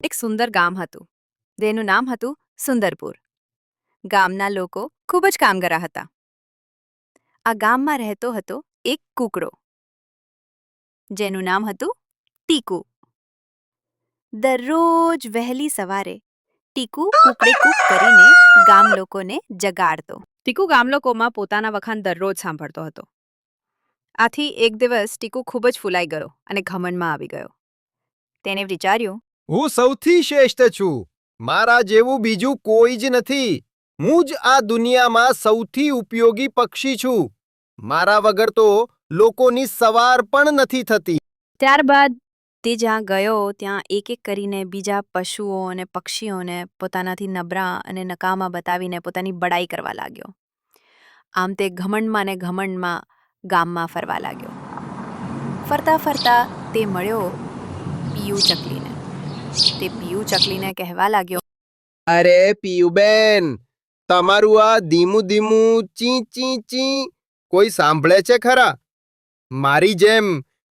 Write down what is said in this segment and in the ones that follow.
એક સુંદર ગામ હતું. જેનું નામ હતું સુંદરપુર. ગામના લોકો ખૂબ જ કામગરા હતા. આ ગામમાં રહેતો હતો એક કૂકડો, જેનું નામ હતું ટીકુ. દરરોજ વહેલી સવારે ટીકુ કૂકડે કૂક કરીને ગામ લોકોને જગાડતો. ટીકુ ગામ લોકોમાં પોતાના વખાણ દરરોજ સાંભળતો હતો. આથી એક દિવસ ટીકુ ખૂબ જ ફૂલાઈ ગયો અને ઘમંડમાં આવી ગયો. તેણે વિચાર્યું હું સૌથી શ્રેષ્ઠ છું. મારા જેવું બીજું કોઈ જ નથી. હું જ આ દુનિયામાં સૌથી ઉપયોગી પક્ષી છું. મારા વગર તો લોકોની સવાર પણ નથી થતી. ત્યારબાદ તે જ્યાં ગયો, ત્યાં એક એક કરીને બીજા પશુઓ અને પક્ષીઓને પોતાનાથી નબળા અને નકામા બતાવીને પોતાની બડાઈ કરવા લાગ્યો. આમ તે ઘમંડમાં ને ઘમંડમાં ગામમાં ફરવા લાગ્યો. ફરતા ફરતા તે મળ્યો પિયુ ચકલીને. તે પિયુ ચકલીને કહેવા લાગ્યો. અરે પિયુબેન તમારું આ ધીમું ધીમું ચી ચી ચી કોઈ સાંભળે છે ખરા? મારી જેમ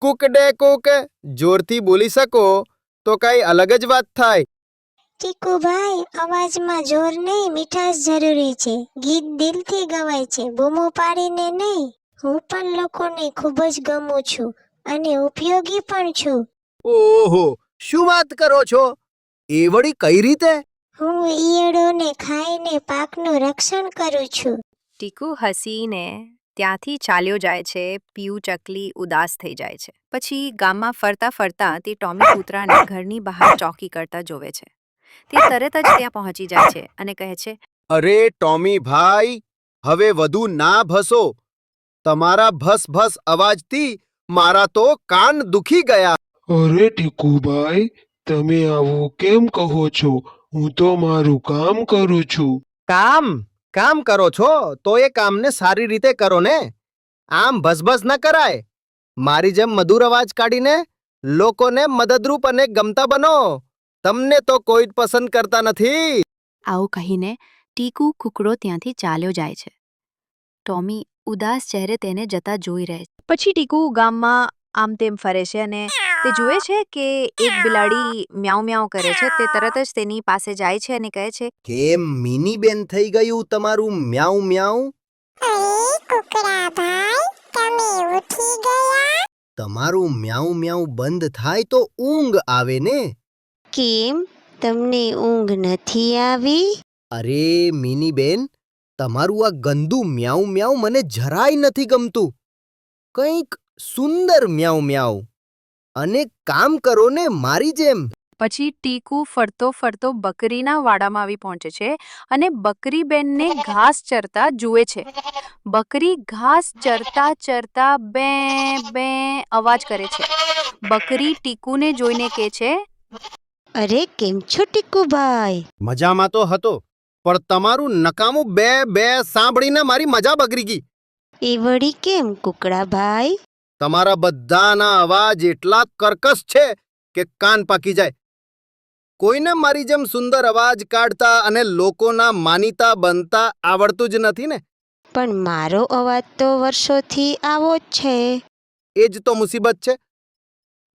કુકડે કુક જોરથી બોલી શકો તો કઈ અલગ જ વાત થાય. ટીકુભાઈ અવાજમાં જોર નહીં મીઠાશ જરૂરી છે. ગીત દિલથી ગવાય છે બૂમો પાડીને નહીં. હું પણ લોકોને ખૂબ જ ગમું છું અને ઉપયોગી પણ છું. ઓહો શું વાત કરો છો? એ વળી કઈ રીતે? હું ઈયળોને ખાઈને પાકનું રક્ષણ કરું છું. ટીકુ હસીને ત્યાંથી ચાલ્યો જાય છે પીયુ ચકલી ઉદાસ થઈ જાય છે. પછી ગામમાં ફરતા ફરતા તે ટોમી કૂતરાને ઘરની બહાર ચોકી કરતા જોવે છે. તે તરત જ ત્યાં પહોંચી જાય છે અને કહે છે અરે ટોમી ભાઈ હવે વધુ ના ભસો. તમારા ભસ ભસ અવાજથી મારા તો કાન દુખી ગયા. અરે ટીકુભાઈ તમે આવું કેમ કહો છો? હું તો મારું કામ કરું છું. કામ? કામ કરો છો? તો એ કામને સારી રીતે કરો ને? આમ ભસભસ ન કરાય. મારી જેમ મધુર અવાજ કાઢીને લોકોને મદદરૂપ અને ગમતા બનો. તમને તો કોઈ જ પસંદ કરતા નથી. આવું કહીને ટીકુ કુકડો ત્યાંથી ચાલ્યો જાય છે. ટોમી ઉદાસ ચહેરે તેને જતા જોઈ રહે છે. પછી ટીકુ ગામમાં આમ તેમ ફરે છે અને તે જુએ છે કે એક બિલાડી મ્યાઉ મ્યાઉ કરે છે. તે તરત જ તેની પાસે જાય છે અને કહે છે કેમ મિની બેન થઈ ગયું તમારું મ્યાઉ મ્યાઉ? અરે કુકડા ભાઈ તમે ઉઠી ગયા? તમારું મ્યાઉ મ્યાઉ બંધ થાય તો ઊંઘ આવે ને? કેમ? તમને ઊંઘ નથી આવી? અરે મિની બેન તમારું આ ગંદુ મ્યાઉ મ્યાઉ મને જરાય નથી ગમતું. કંઈક સુંદર મ્યાઉ મ્યાઉ અને કામ કરો ને મારી જેમ. પછી ટીકુ ફરતો ફરતો બકરીના વાડામાં આવી પહોંચે છે અને બકરી બેનને ઘાસ ચરતા જુએ છે. બકરી ઘાસ ચરતા ચરતા બે બે અવાજ કરે છે. બકરી ટીકુને જોઈને કહે છે અરે કેમ છો ટીકુભાઈ મજામાં તો હતો પણ તમારું નકામું બે બે સાંભળીને મારી મજા બગડી ગઈ. એ વળી કેમ કુકડા ભાઈ? તમારા બધાના અવાજ એટલા કર્કશ છે કે કાન પાકી જાય. કોઈને મારી જેમ સુંદર અવાજ કાઢતા અને લોકોના માનીતા બનતા આવડતું જ નથી ને? પણ મારો અવાજ તો વર્ષોથી આવો જ છે. એ જ તો મુસીબત છે.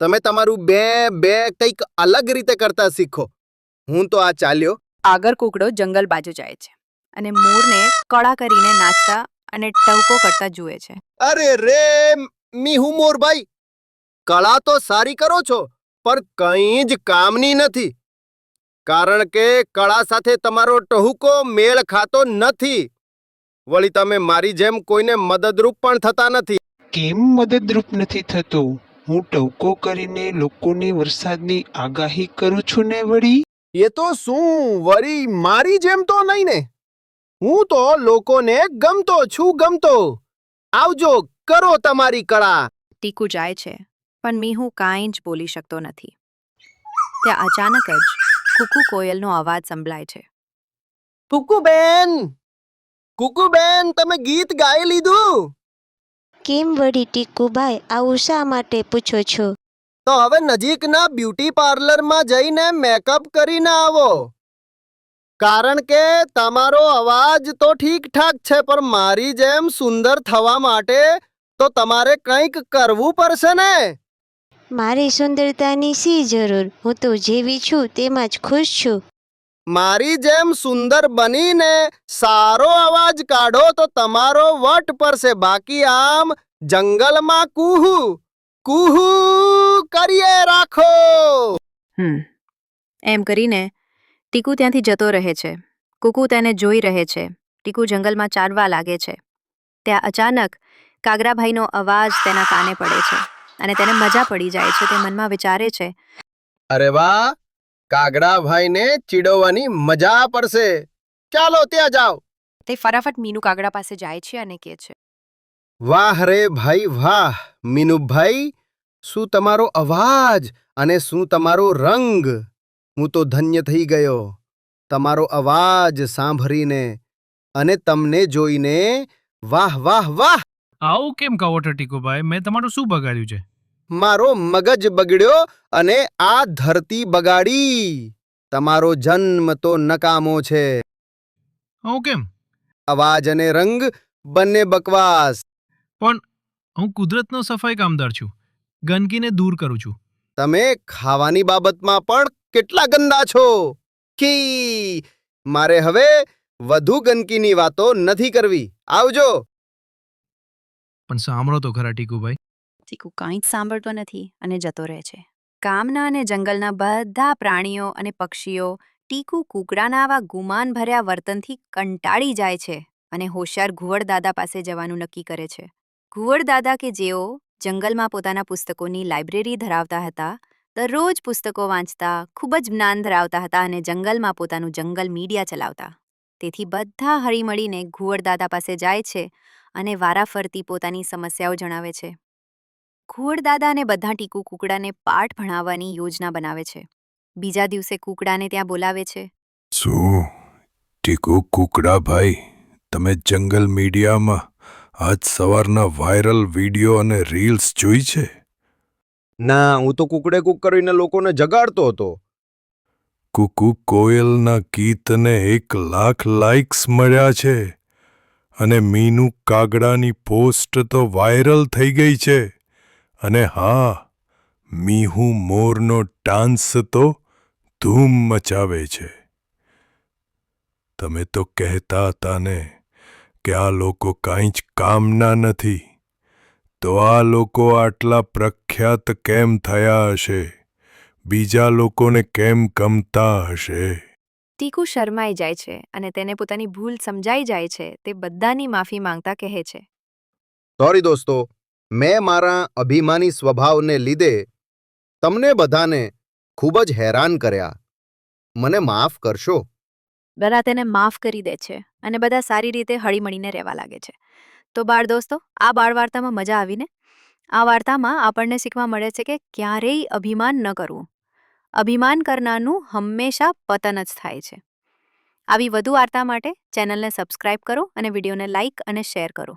તમે તમારું બે બે કંઈક અલગ રીતે કરતા શીખો. હું તો આ ચાલ્યો. આગળ કૂકડો જંગલ બાજુ જાય છે અને મોરને કળા કરીને નાચતા અને ટવકો કરતા જુએ છે. અરે રે મીહુ મોરભાઈ કળા તો સારી કરો છો પણ કંઈ જ કામની નથી. કારણ કે કળા સાથે તમારો ટહુકો મેળ ખાતો નથી. વળી તમે મારી જેમ કોઈને મદદરૂપ પણ થતા નથી. કેમ મદદરૂપ નથી થતો? હું ટવકો કરીને લોકોને વરસાદની આગાહી કરું છું ને વળી? એ તો શું? વળી મારી જેમ તો નહીં ને. હું તો લોકોને ગમતો છું ગમતો. આવજો કરો તમારી કળા. ટીકુ જાય છે પણ મીહુ કાંઈ જ બોલી શકતો નથી. ત્યાં અચાનક જ કુકુ કોયલનો અવાજ સંભળાય છે. કુકુબેન! કુકુબેન તમે ગીત ગાઈ લીધું? કેમ વળી ટીકુભાઈ આવું શા માટે પૂછો છો? તો હવે નજીકના બ્યુટી પાર્લરમાં જઈને મેકઅપ કરીને આવો. કારણ કે તમારો અવાજ તો ઠીક ઠાક છે પણ મારી જેમ સુંદર થવા માટે તો તમારે કંઈક કરવું પડશે ને? મારી સુંદરતાની શી જરૂર. હું તો જેવી છું તેમાં જ ખુશ છું. મારી જેમ સુંદર બનીને સારો અવાજ કાઢો તો તમારો વટ પરસે. બાકી આમ જંગલમાં કુહુ કુહુ કરીએ રાખો. હમ એમ કરીને ટીકુ ત્યાંથી જતો રહે છે. કુકુ તેને જોઈ રહે છે. ટીકુ જંગલમાં ચાલવા લાગે છે. ત્યાં અચાનક કાગરાભાઈનો અવાજ તેના કાને પડે છે અને તેને મજા પડી જાય છે. તે મનમાં વિચારે છે અરે વાહ કાગડાભાઈને ચીડવવાની મજા પડશે. ચાલો ત્યાં જાઓ. તે ફટાફટ મીનુ કાગડા પાસે જાય છે અને કહે છે વાહ રે ભાઈ વાહ. મીનુભાઈ શું તમારો અવાજ અને શું તમારો રંગ? હું તો ધન્ય થઈ ગયો. તમારો અવાજ સાંભળીને અને તમને જોઈને વાહ વાહ વાહ. આવું કેમ કહો છો ટીકુભાઈ? મેં તમારું શું બગાડ્યું છે? મારો મગજ બગડ્યો અને આ ધરતી બગાડી. તમારો જન્મ તો નકામો છે. આવું કેમ? અવાજ અને રંગ બંને બકવાસ. પણ હું કુદરતનો સફાઈ કામદાર છું. ગંદકીને દૂર કરું છું. તમે ખાવાની બાબતમાં પણ કેટલા ગંદા છો? કી મારે હવે વધુ ગંદકીની વાતો નથી કરવી. આવજો. પણ સાંભળો તો ખરા ટીકુભાઈ. ટીકુ કાંઈ જ સાંભળતો નથી અને જતો રહે છે. કામના અને જંગલના બધા પ્રાણીઓ અને પક્ષીઓ ટીકુ કુકડાના આવા ગુમાન ભર્યા વર્તનથી કંટાળી જાય છે અને હોશિયાર ઘુવડદાદા પાસે જવાનું નક્કી કરે છે. ઘુવડદાદા કે જેઓ જંગલમાં પોતાના પુસ્તકોની લાઇબ્રેરી ધરાવતા હતા, દરરોજ પુસ્તકો વાંચતા, ખૂબ જ જ્ઞાન ધરાવતા હતા અને જંગલમાં પોતાનું જંગલ મીડિયા ચલાવતા. તેથી બધા હળીમળીને ઘુવડદાદા પાસે જાય છે અને વારાફરતી પોતાની સમસ્યાઓ જણાવે છે. ઘુવડ અને બધા ટીકુ કુકડાને પાઠ ભણાવવાની યોજના બનાવે છે. બીજા દિવસે કુકડાને ત્યાં બોલાવે છે. શું? ટીકુ કુકડાભાઈ તમે જંગલ મીડિયામાં આજ સવારના વાયરલ વીડિયો અને રીલ્સ જોઈ છે? ના હું તો કુકડે કુક કરીને લોકોને જગાડતો હતો. કુકુ કોયલના ગીતને એક લાખ લાઇક્સ મળ્યા છે. અને મીનુ કાગડાની પોસ્ટ તો વાયરલ થઈ ગઈ છે. અને હા, મીહુ મોરનો ડાન્સ તો ધૂમ મચાવે છે. તમે તો કહેતા હતા ને કે આ લોકો કાંઈ જ કામના નથી. તો આ લોકો આટલા પ્રખ્યાત કેમ થયા હશે? બીજા લોકોને કેમ ગમતા હશે? ટીકુ શરમાઈ જાય છે અને તેને પોતાની ભૂલ સમજાઈ જાય છે તે બધાની માફી માંગતા કહે છે. સોરી દોસ્તો મેં મારા અભિમાની સ્વભાવને લીધે તમને બધાને ખૂબ જ હેરાન કર્યા. મને માફ કરશો. બધા તેને માફ કરી દે છે અને બધા સારી રીતે હળીમળીને રહેવા લાગે છે. તો બાળ દોસ્તો આ બાળ વાર્તામાં મજા આવીને? આ વાર્તામાં આપણને શીખવા મળે છે કે ક્યારેય અભિમાન ન કરવું. અભિમાન કરનારનું હંમેશા પતન જ થાય છે. આવી વધુ વાર્તા માટે ચેનલને સબસ્ક્રાઇબ કરો અને વિડીયોને લાઇક અને શેર કરો.